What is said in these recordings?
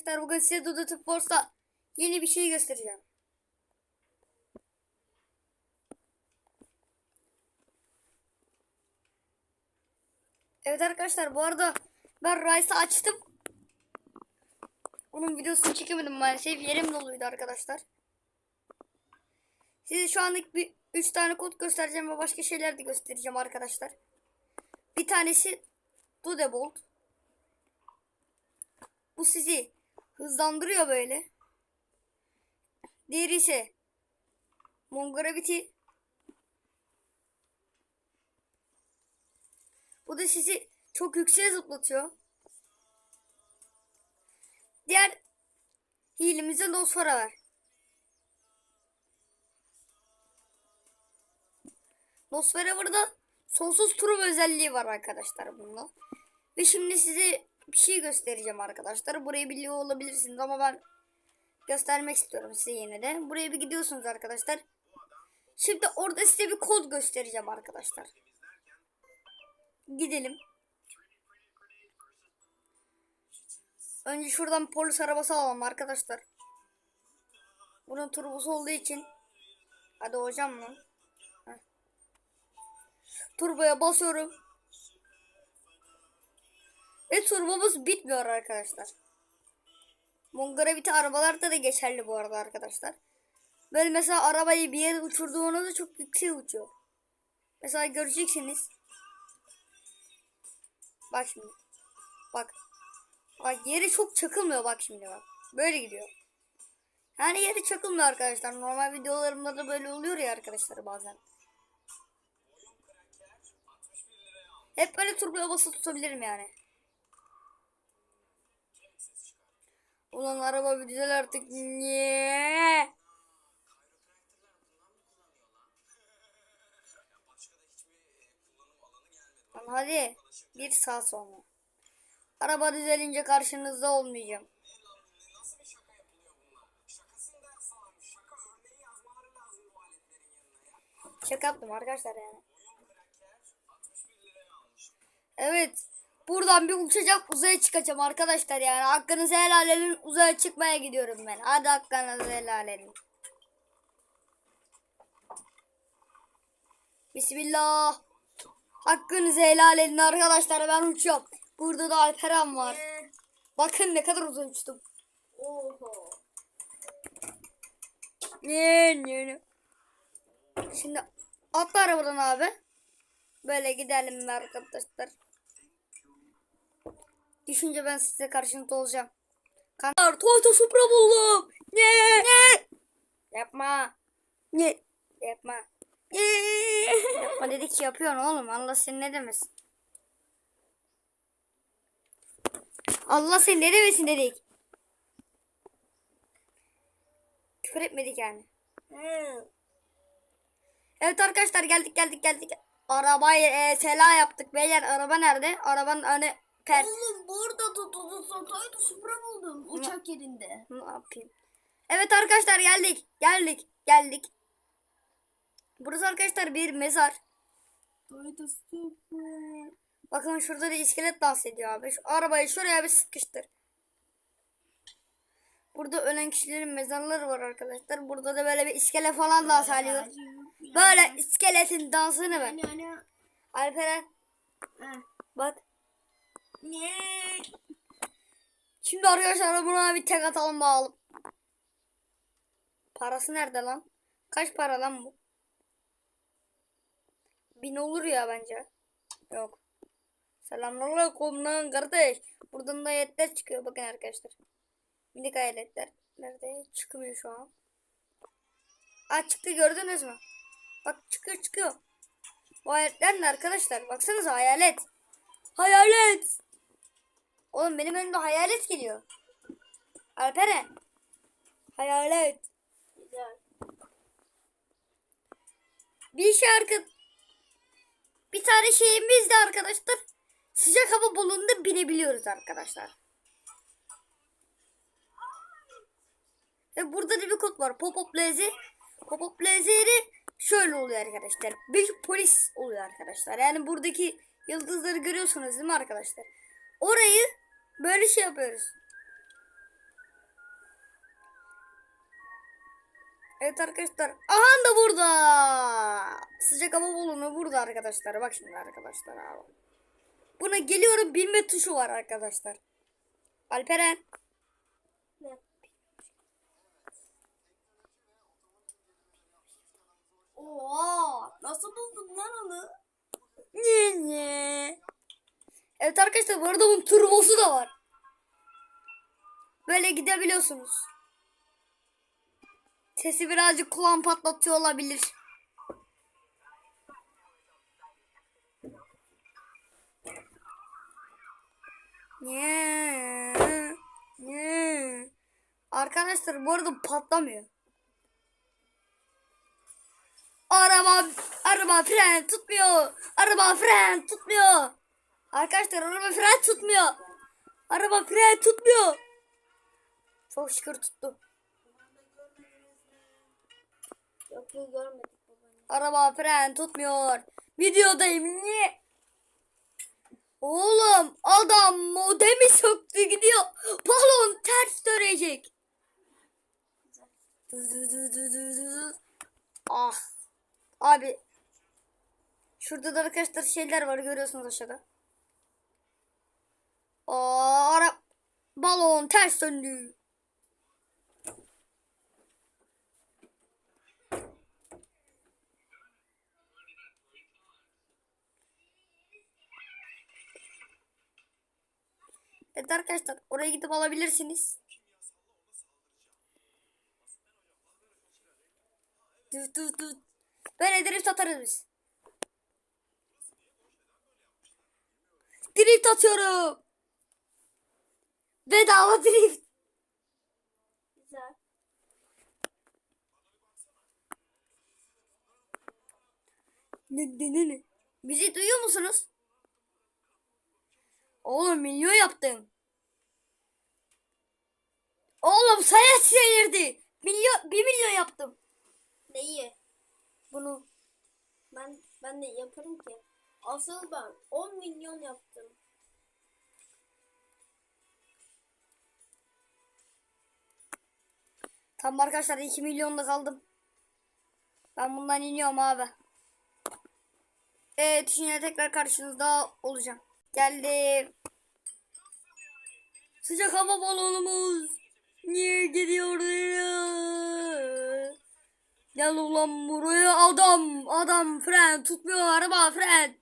Arkadaşlar bugün size Dodo Force'da yeni bir şey göstereceğim. Evet arkadaşlar bu arada ben Rice'ı açtım. Onun videosunu çekemedim maalesef. Yerim doluydu arkadaşlar. Size şu anlık bir 3 tane kod göstereceğim ve başka şeyler de göstereceğim arkadaşlar. Bir tanesi Dodebolt. Bu sizi hızlandırıyor böyle. Diğeri ise Mongravity. Bu da sizi çok yükseğe zıplatıyor. Diğer hilemize Nosfera var. Nosfera burada sonsuz turum özelliği var arkadaşlar bunda. Ve şimdi size bir şey göstereceğim arkadaşlar. Burayı biliyor olabilirsiniz ama ben göstermek istiyorum size yine de. Buraya bir gidiyorsunuz arkadaşlar. Şimdi orada size bir kod göstereceğim arkadaşlar. Gidelim. Önce şuradan polis arabası alalım arkadaşlar. Bunun turbosu olduğu için. Hadi hocam. Heh. Turboya basıyorum. Ve turbomuz bitmiyor arkadaşlar. Mongravity arabalarda da geçerli bu arada arkadaşlar. Böyle mesela arabayı bir yere uçurduğunuzda çok yüksek uçuyor. Mesela göreceksiniz. Bak şimdi. Bak. Bak yeri çok çakılmıyor bak şimdi bak. Böyle gidiyor. Yani yeri çakılmıyor arkadaşlar. Normal videolarımda da böyle oluyor ya arkadaşlar bazen. Hep böyle turboya basılı tutabilirim yani. Ulan araba bir güzel artık. Niye? Lan hadi. Bir saat sonra. Araba düzelince karşınızda olmayacağım. Şaka yaptım arkadaşlar yani. Oyun kraker 61 liraya almış. Evet. Buradan bir uçacağım uzaya çıkacağım arkadaşlar yani. Hakkınızı helal edin uzaya çıkmaya gidiyorum ben. Hadi hakkınızı helal edin. Bismillah. Hakkınızı helal edin arkadaşlar ben uçuyorum. Burada da Alperen var. Bakın ne kadar uzun uçtum. Oho. Ne ne ne. Şimdi atla arabadan abi. Böyle gidelim arkadaşlar. Düşünce ben size karşınızda olacağım. Kanlar Toyota Supra buldum. Ne? Ne? Yapma. Ne? Yapma. Ne? Yapma dedik yapıyorsun oğlum. Allah seni ne demesin. Allah seni ne demesin dedik. Küfür etmedik yani. Evet arkadaşlar geldik geldik geldik. Arabayı e, sela yaptık beyler. Araba nerede? Arabanın önü per. Oğlum burada Toto'da Toyota Supra buldum uçak yerinde. Ne yapayım? Evet arkadaşlar geldik. Geldik. Geldik. Burası arkadaşlar bir mezar. Bakın şurada da iskelet dans ediyor abi. Şu arabayı şuraya bir sıkıştır. Burada ölen kişilerin mezarları var arkadaşlar. Burada da böyle bir iskele falan dans ediyor. Böyle iskeletin dansını ben. Alperen hani. bak. Şimdi arkadaşlar buna bir tek atalım bağalım. Parası nerede lan? Kaç para lan bu? Bin olur ya bence. Yok. Selamünaleyküm lan kardeş. Buradan da ayetler çıkıyor bakın arkadaşlar. Minik ayetler. Nerede? Çıkmıyor şu an. Aa çıktı gördünüz mü? Bak çıkıyor çıkıyor. Bu ayetler ne arkadaşlar? Baksanıza hayalet. Hayalet. Oğlum benim önümde hayalet geliyor. Alperen. Hayalet. Güzel. Bir şarkı. Bir tane şeyimiz de arkadaşlar. Sıcak hava balonunda binebiliyoruz arkadaşlar. Ve burada da bir kod var. Pop-up lazy. Pop-up lazy'leri şöyle oluyor arkadaşlar. Bir polis oluyor arkadaşlar. Yani buradaki yıldızları görüyorsunuz değil mi arkadaşlar? Orayı böyle şey yapıyoruz. Evet arkadaşlar. Aha da burada. Sıcak hava balonu burada arkadaşlar. Bak şimdi arkadaşlar abi. Buna geliyorum binme tuşu var arkadaşlar. Alperen. Ne? Oha! Nasıl buldun lan onu? Niye? Evet arkadaşlar bu arada bunun turbosu da var. Böyle gidebiliyorsunuz. Sesi birazcık kulağım patlatıyor olabilir. Nye, nye. Arkadaşlar bu arada patlamıyor. Araba araba fren tutmuyor. Araba fren tutmuyor. Arkadaşlar araba fren tutmuyor. Araba fren tutmuyor. Çok şükür tuttu. Araba fren tutmuyor. Videodayım niye? Oğlum adam modemi söktü gidiyor. Balon ters dönecek. Ah. Abi. Şurada da arkadaşlar şeyler var görüyorsunuz aşağıda. Aa, ara balon ters döndü. Evet arkadaşlar oraya gidip alabilirsiniz. Düt düt düt. Böyle drift atarız biz. Drift atıyorum. Bedava drift. Güzel. Ne, ne, ne, ne? Bizi duyuyor musunuz? Oğlum milyon yaptın. Oğlum sayat seyirdi. Milyon, bir milyon yaptım. Neyi? Bunu. Ben ben de yaparım ki. Asıl ben 10 milyon yaptım. Tam arkadaşlar 2 milyonda kaldım. Ben bundan iniyorum abi. Evet şimdi tekrar karşınızda olacağım. Geldim. Sıcak hava balonumuz. Niye gidiyor? Gel ulan buraya adam. Adam fren tutmuyor araba fren.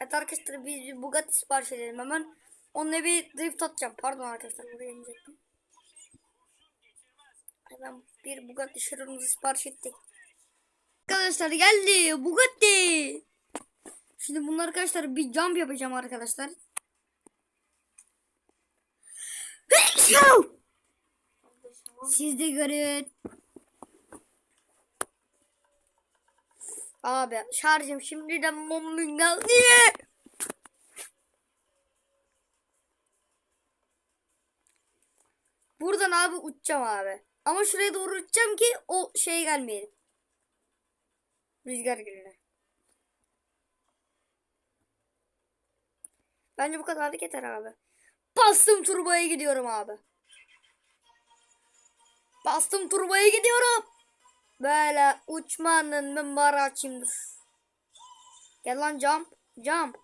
Evet arkadaşlar biz bir Bugatti sipariş edelim hemen. Onunla bir drift atacağım. Pardon arkadaşlar buraya inecektim. Hemen bir Bugatti Chiron'umuzu sipariş ettik. Arkadaşlar geldi Bugatti. Şimdi bunlar arkadaşlar bir jump yapacağım arkadaşlar. Siz de görün. Abi şarjım şimdiden mumun geldi. Buradan abi uçacağım abi. Ama şuraya doğru uçacağım ki o şeye gelmeyelim. Rüzgar gülüne. Bence bu kadarlık yeter abi. Bastım turboya gidiyorum abi. Bastım turboya gidiyorum. Böyle uçmanın açayım dur. Gel lan jump. Jump.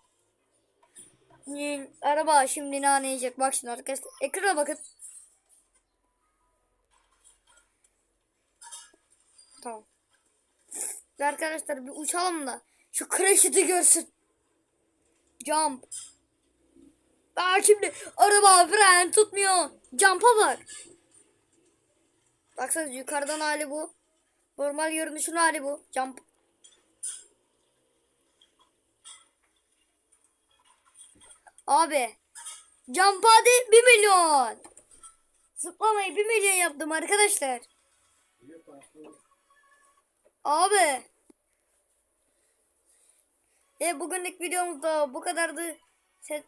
Araba şimdi nane yiyecek. Bak şimdi arkadaşlar. Ekrana bakın. Tamam. Arkadaşlar bir uçalım da şu crash'ı görsün. Jump. Bak şimdi araba fren tutmuyor. Jump'a bak. Baksana yukarıdan hali bu. Normal görünüşün hali bu. Jump. Abi. Jump hadi 1 milyon. Zıplamayı 1 milyon yaptım arkadaşlar. Abi. E bugünlük videomuz da bu kadardı.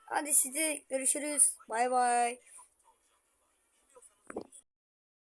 Hadi size görüşürüz. Bay bay.